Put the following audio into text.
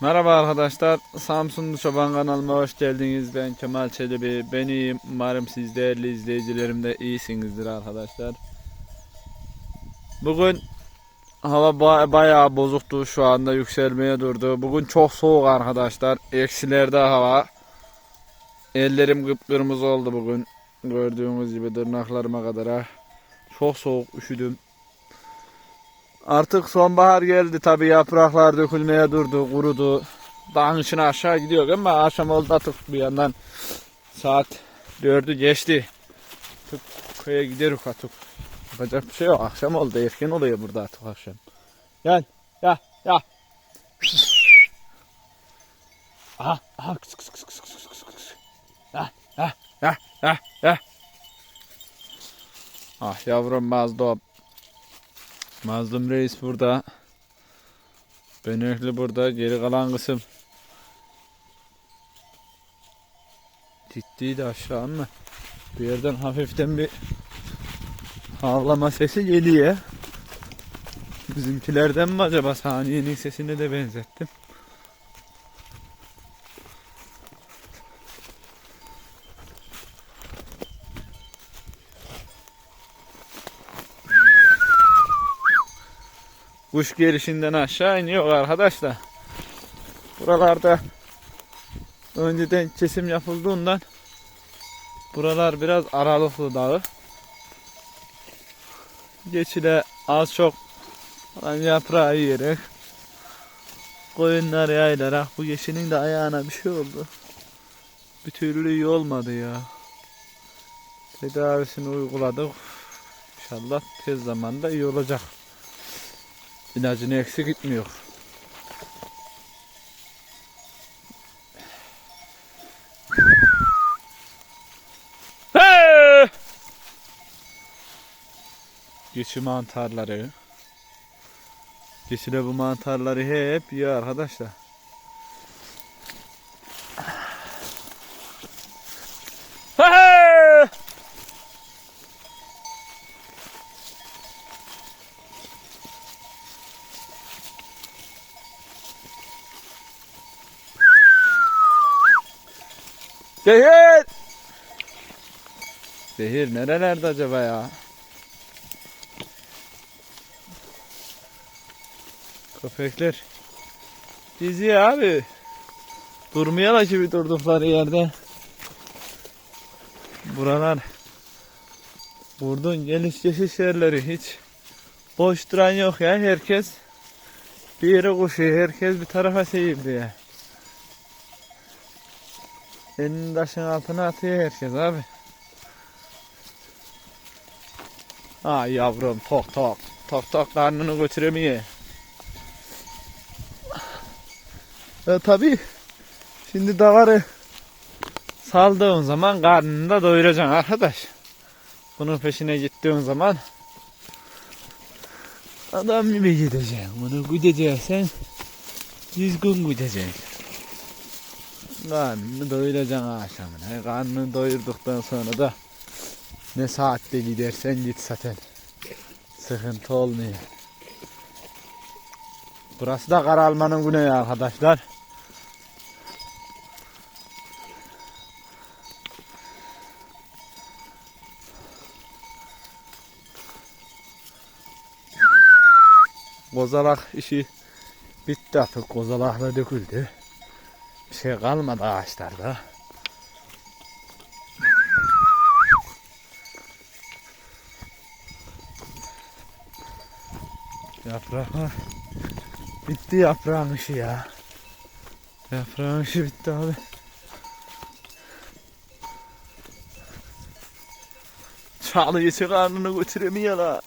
Merhaba arkadaşlar. Samsunlu Çoban kanalıma hoş geldiniz. Ben Kemal Çelebi. Ben iyiyim. Umarım siz değerli izleyicilerim de iyisinizdir arkadaşlar. Bugün hava ba- bayağı bozuktu. Şu anda yükselmeye durdu. Bugün çok soğuk arkadaşlar. Eksilerde hava. Ellerim kıpkırmızı oldu bugün. Gördüğünüz gibi tırnaklarıma kadar. Çok soğuk üşüdüm. Artık sonbahar geldi tabi yapraklar dökülmeye durdu, kurudu. Dağın içine aşağı gidiyor ama akşam oldu artık bir yandan saat dördü geçti. Artık köye gideriz artık. Yapacak bir şey yok. Akşam oldu. Erken oluyor burada artık akşam. Gel. Ya. Ya. Aha. Aha. Kıs kıs kıs kıs kıs kıs kıs. Ya. Ya. Ya. Ya. Ya. Ah yavrum mazlum. Mazlum Reis burada. Benekli burada. Geri kalan kısım. Ciddiydi aşağı mı? Bir yerden hafiften bir havlama sesi geliyor. Bizimkilerden mi acaba? Saniyenin sesine de benzettim. Kuş gelişinden aşağı iniyor arkadaşlar. Buralarda önceden kesim yapıldığından buralar biraz aralıklı dağı. Geçile az çok yaprağı yiyerek koyunlar yaylarak bu yeşilin de ayağına bir şey oldu. Bir türlü iyi olmadı ya. Tedavisini uyguladık. İnşallah tez zamanda iyi olacak. İlacını eksik gitmiyor. Geçi mantarları. Geçile bu mantarları hep yiyor arkadaşlar. Zehir! Zehir nerelerde acaba ya? Köpekler diziyor abi. Durmayalar gibi durdukları yerde. Buralar Vurdun geniş geçiş yerleri hiç boş duran yok ya herkes bir yere koşuyor herkes bir tarafa seyirdi ya. Elini taşın altına atıyor herkes abi. Ay yavrum tok tok. Tok tok karnını götüremiyor. E tabi şimdi davarı saldığın zaman karnını da doyuracaksın arkadaş. Bunun peşine gittiğin zaman adam gibi gideceksin. Bunu güdeceksen düzgün güdeceksin. Karnını doyuracaksın akşamına. Karnını doyurduktan sonra da ne saatte gidersen git zaten. Sıkıntı olmuyor. Burası da Karalman'ın güneyi arkadaşlar. Kozalak işi bitti artık. Kozalakla döküldü. Bir şey kalmadı ağaçlarda. Yapraklar bitti yaprağın işi ya. Yaprağın işi bitti abi. Çağlı geçi karnını götüremiyor la.